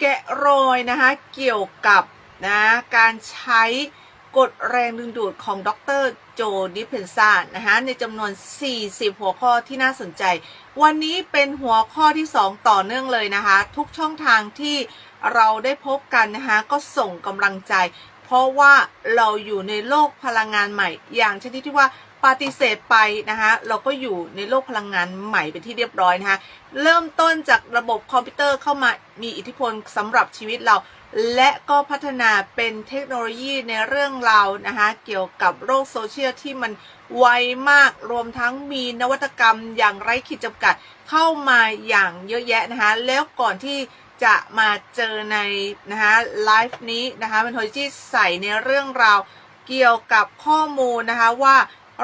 แกะรอยนะคะเกี่ยวกับนะการใช้กฎแรงดึงดูดของดรโจดิเพนซานะคะในจำนวน 40 หัวข้อที่น่าสนใจ วันนี้เป็นหัวข้อที่ 2 ต่อเนื่องเลยนะคะ ทุกช่องทางที่เราได้พบกันนะคะก็ส่งกำลังใจ เพราะว่าเราอยู่ในโลกพลังงานใหม่ อย่างชนิดที่ว่า ปฏิเสธไปนะคะเราก็อยู่ในโลกพลังงานใหม่เป็นที่เรียบร้อยนะคะเริ่มต้นจากระบบคอมพิวเตอร์เข้ามามีอิทธิพลสำหรับชีวิตเรา และก็พัฒนาเป็นเทคโนโลยีในเรื่องราวนะคะเกี่ยวกับโลกโซเชียลที่มันไวมากรวมทั้งมีนวัตกรรมอย่างไร้ขีดจำกัดเข้ามาอย่างเยอะแยะนะคะแล้วก่อนที่จะมาเจอในนะคะไลฟ์นี้นะคะเป็นโทรจีใส่ในเรื่องราวเกี่ยวกับข้อมูลนะคะว่า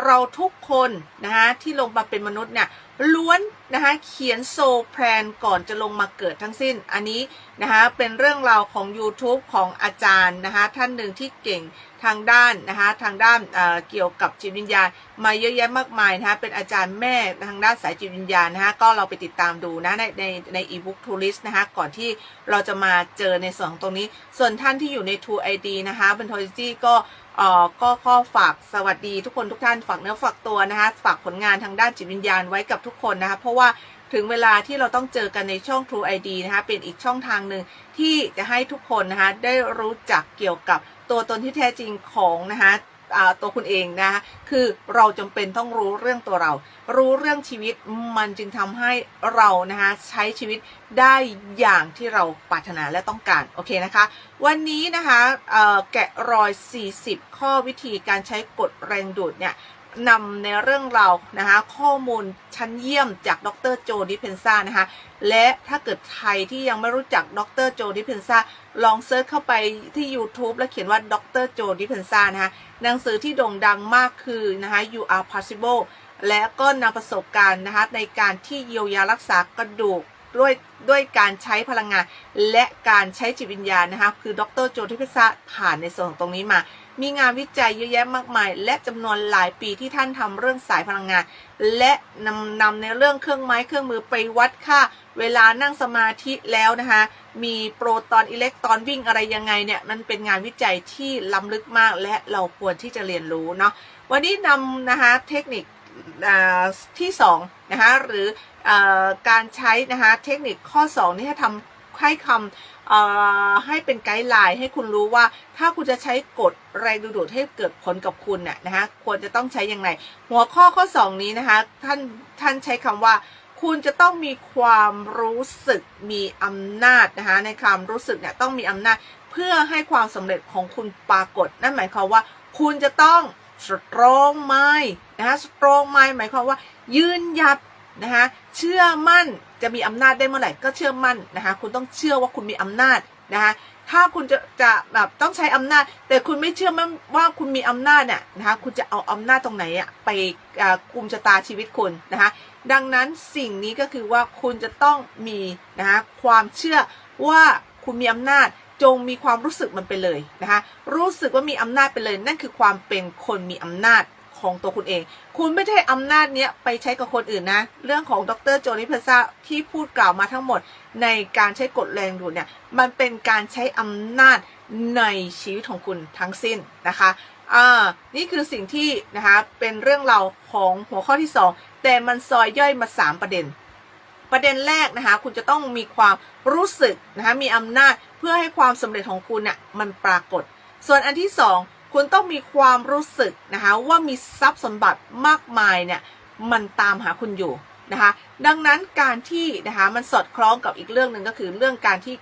เราทุกคนนะคะที่ลงมาเป็นมนุษย์เนี่ยล้วนนะคะเขียนโซแพลนก่อนจะลงมาเกิดทั้งสิ้น อันนี้นะคะเป็นเรื่องราวของ YouTube ของอาจารย์นะคะท่านหนึ่งที่เก่งทางด้านนะคะทางด้านเเกี่ยวกับจิตวิญญาณ มาเยอะแยะมากมายนะคะเป็นอาจารย์แม่ทางด้านสายจิตวิญญาณนะคะก็เราไปติดตามดูนะในในในอีบุ๊กทูลิสนะคะก่อนที่เราจะมาเจอในส่วนของตรงนี้ ส่วนท่านที่อยู่ใน True ID นะคะเป็นโทรจีก็ เอ่อก็ข้อฝากสวัสดีทุกคนทุกท่านฝากเนื้อฝากตัวนะคะฝากผลงานทางด้านจิตวิญญาณไว้กับทุกคนนะคะเพราะว่าถึงเวลาที่เราต้องเจอกันในช่อง True ID นะคะเป็นอีกช่องทางหนึ่งที่จะให้ทุกคนนะคะได้รู้จักเกี่ยวกับตัวตนที่แท้จริงของนะคะ ตัวคุณเองนะคะคือเราจำเป็นต้องรู้เรื่องตัวเรา รู้เรื่องชีวิตมันจึงทำให้เรานะคะใช้ชีวิตได้อย่างที่เราปรารถนาและต้องการโอเคนะคะ วันนี้นะคะแกะรอย 40 ข้อวิธีการใช้กฎแรงดูดเนี่ย นำในเรื่องราวนะคะข้อมูลชั้นเยี่ยมจากดรโจดิเพนซ่านะคะและถ้าเกิดใครที่ยังไม่รู้จักดรโจดิเพนซ่าลองเซิร์ชเข้าไปที่ YouTube แล้วเขียนว่าดรโจดิเพนซ่านะคะหนังสือที่โด่งดังมากคือนะคะ You Are Possible และก็นำประสบการณ์นะคะในการที่เยียวยารักษากระดูกด้วยด้วยการใช้พลังงาน และการใช้จิตวิญญาณนะคะคือดรโจทิพิษะผ่านในส่วนของตรงนี้มา มีงานวิจัยเยอะแยะมากมาย และจำนวนหลายปีที่ท่านทำเรื่องสายพลังงาน และนำนำในเรื่องเครื่องไม้เครื่องมือไปวัดค่า เวลานั่งสมาธิแล้วนะคะ มีโปรตอนอิเล็กตรอนวิ่งอะไรยังไงเนี่ยมันเป็นงานวิจัยที่ล้ำลึกมาก และเราควรที่จะเรียนรู้เนาะวันนี้นำนะคะเทคนิคที่2นะคะหรืออการใช้นะคะเทคนิคข้อ 2 นี่ให้ทำให้คำ ให้เป็นไกด์ไลน์ให้คุณรู้ว่า ถ้าคุณจะใช้กฎแรงดูดให้เกิดผลกับคุณน่ยนะคะควรจะต้องใช้อยังไงหัวข้อข้อ 2 นี้นะคะท่านท่านใช้คำว่า คุณจะต้องมีความรู้สึกมีอำนาจนะคะในความรู้สึกเนี่ยต้องมีอำนาจเพื่อให้ความสำเร็จของคุณปรากฏ นั่นหมายความว่า คุณจะต้อง strong mind นะคะ strong mind หมายความว่า ยืนหยัด นะคะเชื่อมั่นจะมีอำนาจได้เมื่อไหร่ก็เชื่อมั่นนะคะคุณต้องเชื่อว่าคุณมีอำนาจนะคะถ้าคุณจะจะแบบต้องใช้อำนาจ แต่คุณไม่เชื่อมั่นว่าคุณมีอำนาจเนี่ยนะคะคุณจะเอาอำนาจตรงไหนอะไปกุมชะตาชีวิตคุณนะคะดังนั้นสิ่งนี้ก็คือว่าคุณจะต้องมีนะคะความเชื่อว่าคุณมีอำนาจจงมีความรู้สึกมันไปเลยนะคะรู้สึกว่ามีอำนาจไปเลย นั่นคือความเป็นคนมีอำนาจ ของตัวคุณเอง คุณไม่ได้อำนาจเนี้ยไปใช้กับคนอื่นนะ เรื่องของดรโจนิเพซาที่พูดกล่าวมาทั้งหมดในการใช้กฎแรงดูดเนี่ย มันเป็นการใช้อำนาจในชีวิตของคุณทั้งสิ้นนะคะ อ่า นี่คือสิ่งที่นะคะ เป็นเรื่องราวของหัวข้อที่ 2 แต่มันซอยย่อยมา 3 ประเด็น ประเด็นแรกนะคะ คุณจะต้องมีความรู้สึกนะคะ มีอำนาจเพื่อให้ความสำเร็จของคุณเนี่ยมันปรากฏ ส่วนอันที่ 2 คุณต้องมีความรู้สึกนะคะว่ามีทรัพย์สมบัติมากมายเนี่ยมันตามหาคุณอยู่นะคะดังนั้นการที่นะคะมันสอดคล้องกับอีกเรื่องหนึ่งก็คือเรื่องการที่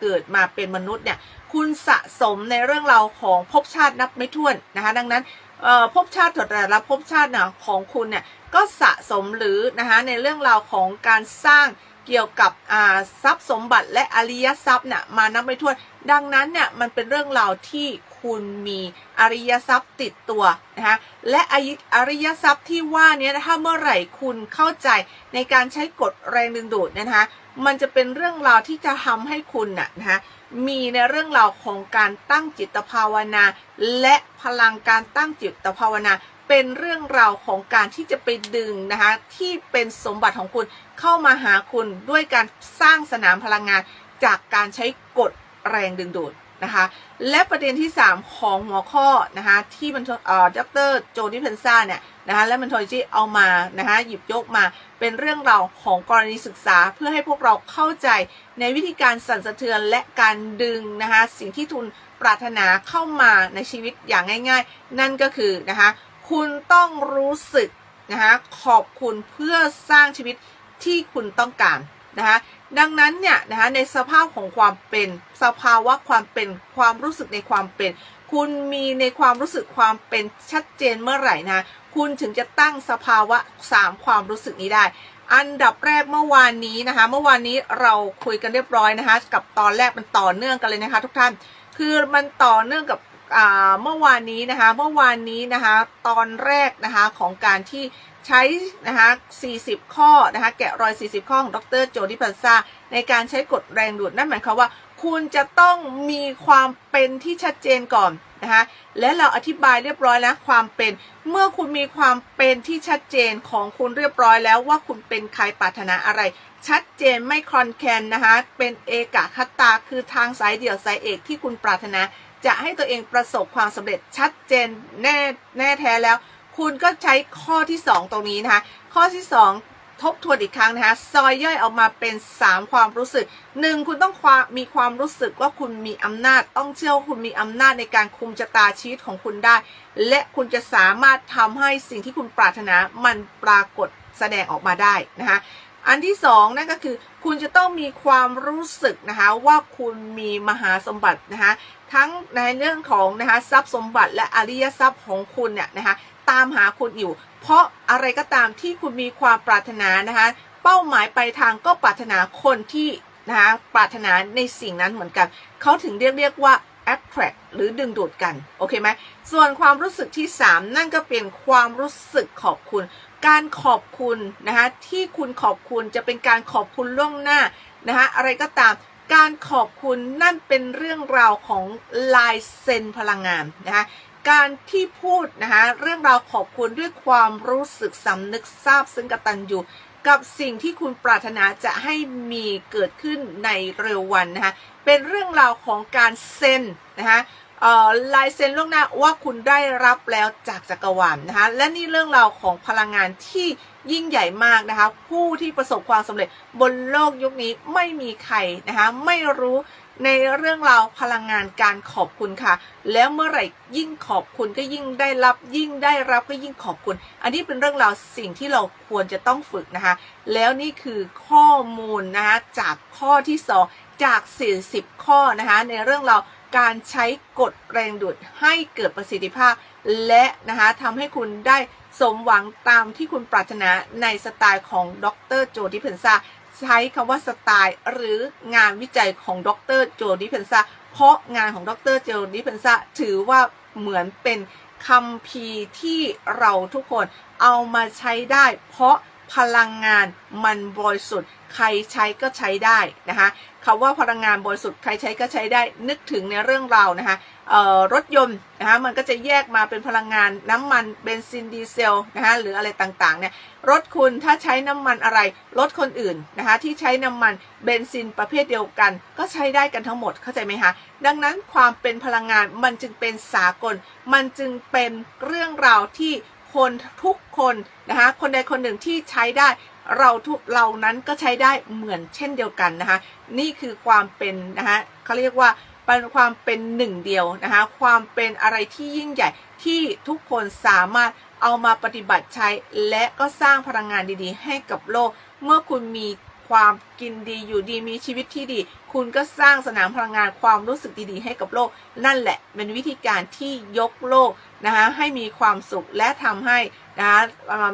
เกิดมาเป็นมนุษย์เนี่ยคุณสะสมในเรื่องราวของภพชาตินับไม่ถ้วนนะคะดังนั้นภพชาติแต่ละภพชาตินะของคุณเนี่ยก็สะสมหรือนะคะในเรื่องราวของการสร้างเกี่ยวกับทรัพย์สมบัติและอริยทรัพย์เนี่ยมานับไม่ถ้วน ดังนั้นเนี่ยมันเป็นเรื่องราวที่ คุณมีอริยทรัพย์ติดตัวนะคะและอริยทรัพย์ที่ว่านี้ถ้าเมื่อไหร่คุณเข้าใจในการใช้กฎแรงดึงดูดนะคะมันจะเป็นเรื่องราวที่จะทำให้คุณน่ะนะคะมีในเรื่องราวของการตั้งจิตภาวนา และพลังการตั้งจิตภาวนา เป็นเรื่องราวของการที่จะไปดึงนะคะที่เป็นสมบัติของคุณเข้ามาหาคุณด้วยการสร้างสนามพลังงานจากการใช้กฎแรงดึงดูด นะคะ และประเด็นที่ 3 ของหัวข้อนะคะที่มันเอ่อดรโจดิเพนซ่าเนี่ยนะคะและมันโทจิเอามานะคะหยิบยกมาเป็นเรื่องราวของกรณีศึกษา เพื่อให้พวกเราเข้าใจในวิธีการสั่นสะเทือนและการดึงนะคะสิ่งที่ทุนปรารถนาเข้ามาในชีวิตอย่างง่าย ๆ นั่นก็คือนะคะคุณต้องรู้สึกนะคะขอบคุณเพื่อสร้างชีวิตที่คุณต้องการ นะคะดังนั้นเนี่ยนะคะในสภาพของความเป็นสภาวะความเป็นความรู้สึกในความเป็น คุณมีในความรู้สึกความเป็นชัดเจนเมื่อไหร่นะคุณถึงจะตั้งสภาวะ 3 ความรู้สึกนี้ได้ อันดับแรกเมื่อวานนี้นะคะ เมื่อวานนี้เราคุยกันเรียบร้อยนะคะ กับตอนแรกมันต่อเนื่องกันเลยนะคะ ทุกท่าน คือมันต่อเนื่องกับ เมื่อวานนี้นะคะเมื่อวานนี้นะคะตอนแรกนะคะของการที่ใช้นะคะ 40 ข้อนะคะแกะรอย 40 ข้อของดรโจดิพันซาในการใช้กฎแรงดูดนั่นหมายความว่า คุณจะต้องมีความเป็นที่ชัดเจนก่อนนะคะและเราอธิบายเรียบร้อยแล้วความเป็น เมื่อคุณมีความเป็นที่ชัดเจนของคุณเรียบร้อยแล้วว่าคุณเป็นใครปรารถนาอะไร ชัดเจนไม่คลอนแคลนนะคะเป็นเอกคัตตาคือทางสายเดี่ยวสายเอกที่คุณปรารถนา จะให้ตัวเองประสบความสำเร็จชัดเจนแน่แน่แท้แล้ว คุณก็ใช้ข้อที่ 2 ตรงนี้นะคะข้อที่ 2 ทบทวนอีกครั้งนะคะซอยย่อยออกมาเป็น 3 ความรู้สึก 1. คุณต้องความมีความรู้สึกว่าคุณมีอำนาจ ต้องเชื่อว่าคุณมีอำนาจในการคุมชะตาชีวิตของคุณได้ และคุณจะสามารถทำให้สิ่งที่คุณปรารถนามันปรากฏแสดงออกมาได้นะคะ อันที่สองนั่นก็คือ คุณจะต้องมีความรู้สึกนะคะว่าคุณมีมหาสมบัตินะคะทั้งในเรื่องของนะคะทรัพย์สมบัติและอริยทรัพย์ของคุณเนี่ยนะคะตามหาคุณอยู่ เพราะอะไรก็ตามที่คุณมีความปรารถนานะคะเป้าหมายปลายทางก็ปรารถนาคนที่นะคะปรารถนาในสิ่งนั้นเหมือนกัน เขาถึงเรียกเรียกว่า attract หรือดึงดูดกัน โอเคไหม ส่วนความรู้สึกที่ 3 นั่นก็เป็นความรู้สึกขอบคุณ การขอบคุณนะคะที่คุณขอบคุณจะเป็นการขอบคุณล่วงหน้านะคะอะไรก็ตามการขอบคุณนั่นเป็นเรื่องราวของลายเซ็นพลังงานนะคะการที่พูดนะคะเรื่องราวขอบคุณด้วยความรู้สึกสำนึกซาบซึ้งกตัญญูกับสิ่งที่คุณปรารถนาจะให้มีเกิดขึ้นในเร็ววันนะคะเป็นเรื่องราวของการเซ็นนะคะ ลายเซ็นล่วงหน้าว่าคุณได้รับแล้วจากจักรวาลนนะคะและนี่เรื่องราวของพลังงานที่ยิ่งใหญ่มากนะคะ ผู้ที่ประสบความสำเร็จบนโลกยุคนี้ไม่มีใครนะคะไม่รู้ในเรื่องราวพลังงานการขอบคุณค่ะ แล้วเมื่อไหร่ยิ่งขอบคุณก็ยิ่งได้รับ ยิ่งได้รับก็ยิ่งขอบคุณ อันนี้เป็นเรื่องราวสิ่งที่เราควรจะต้องฝึกนะคะ แล้วนี่คือข้อมูลนะคะจากข้อที่ 2 จาก 40 ข้อนะคะในเรื่องราว การใช้กฎแรงดูดให้เกิดประสิทธิภาพ และนะคะทำให้คุณได้สมหวังตามที่คุณปรารถนาในสไตล์ของดรโจดิเพนซาใช้คำว่าสไตล์ หรืองานวิจัยของดรโจดิเพนซาเพราะงานของดรโจดิเพนซาถือว่าเหมือนเป็นคำพีที่เราทุกคนเอามาใช้ได้ เพราะ พลังงานมันบริสุทธิ์ใครใช้ก็ใช้ได้นะคะคำว่าพลังงานบริสุทธิ์ใครใช้ก็ใช้ได้นึกถึงในเรื่องราวนะคะรถยนต์นะคะมันก็จะแยกมาเป็นพลังงานน้ำมันเบนซินดีเซลนะคะหรืออะไรต่างๆเนี่ยรถคุณถ้าใช้น้ำมันอะไร รถคนอื่นนะคะที่ใช้น้ำมันเบนซินประเภทเดียวกัน ก็ใช้ได้กันทั้งหมดเข้าใจไหมคะดังนั้นความเป็นพลังงานมันจึงเป็นสากล มันจึงเป็นเรื่องราวที่ คนทุกคนนะคะคนใดคนหนึ่งที่ใช้ได้เราทุกเรานั้นก็ใช้ได้เหมือนเช่นเดียวกันนะคะนี่คือความเป็นนะคะเขาเรียกว่าเป็นความเป็นหนึ่งเดียวนะคะความเป็นอะไรที่ยิ่งใหญ่ที่ทุกคนสามารถเอามาปฏิบัติใช้ และก็สร้างพลังงานดีๆ ให้กับโลก เมื่อคุณมี ความกินดีอยู่ดีมีชีวิตที่ดี คุณก็สร้างสนามพลังงานความรู้สึกดีๆ ให้กับโลก นั่นแหละเป็นวิธีการที่ยกโลกนะคะให้มีความสุขและทำให้นะคะ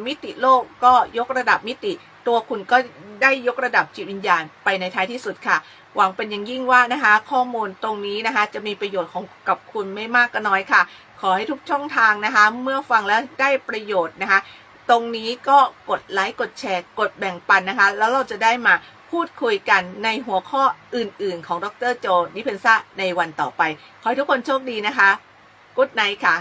มิติโลกก็ยกระดับมิติ ตัวคุณก็ได้ยกระดับจิตวิญญาณไปในท้ายที่สุดค่ะ หวังเป็นอย่างยิ่งว่านะคะ ข้อมูลตรงนี้นะคะ จะมีประโยชน์ของกับคุณไม่มากก็น้อยค่ะ ขอให้ทุกช่องทางนะคะ เมื่อฟังแล้วได้ประโยชน์นะคะ ตรงนี้ก็กดไลค์กดแชร์ กดแบ่งปันนะคะ แล้วเราจะได้มาพูดคุยกันในหัวข้ออื่นๆ ของดรโจนิเพนซ่าในวันต่อไป ขอให้ทุกคนโชคดีนะคะกุ๊ดไนท์ค่ะ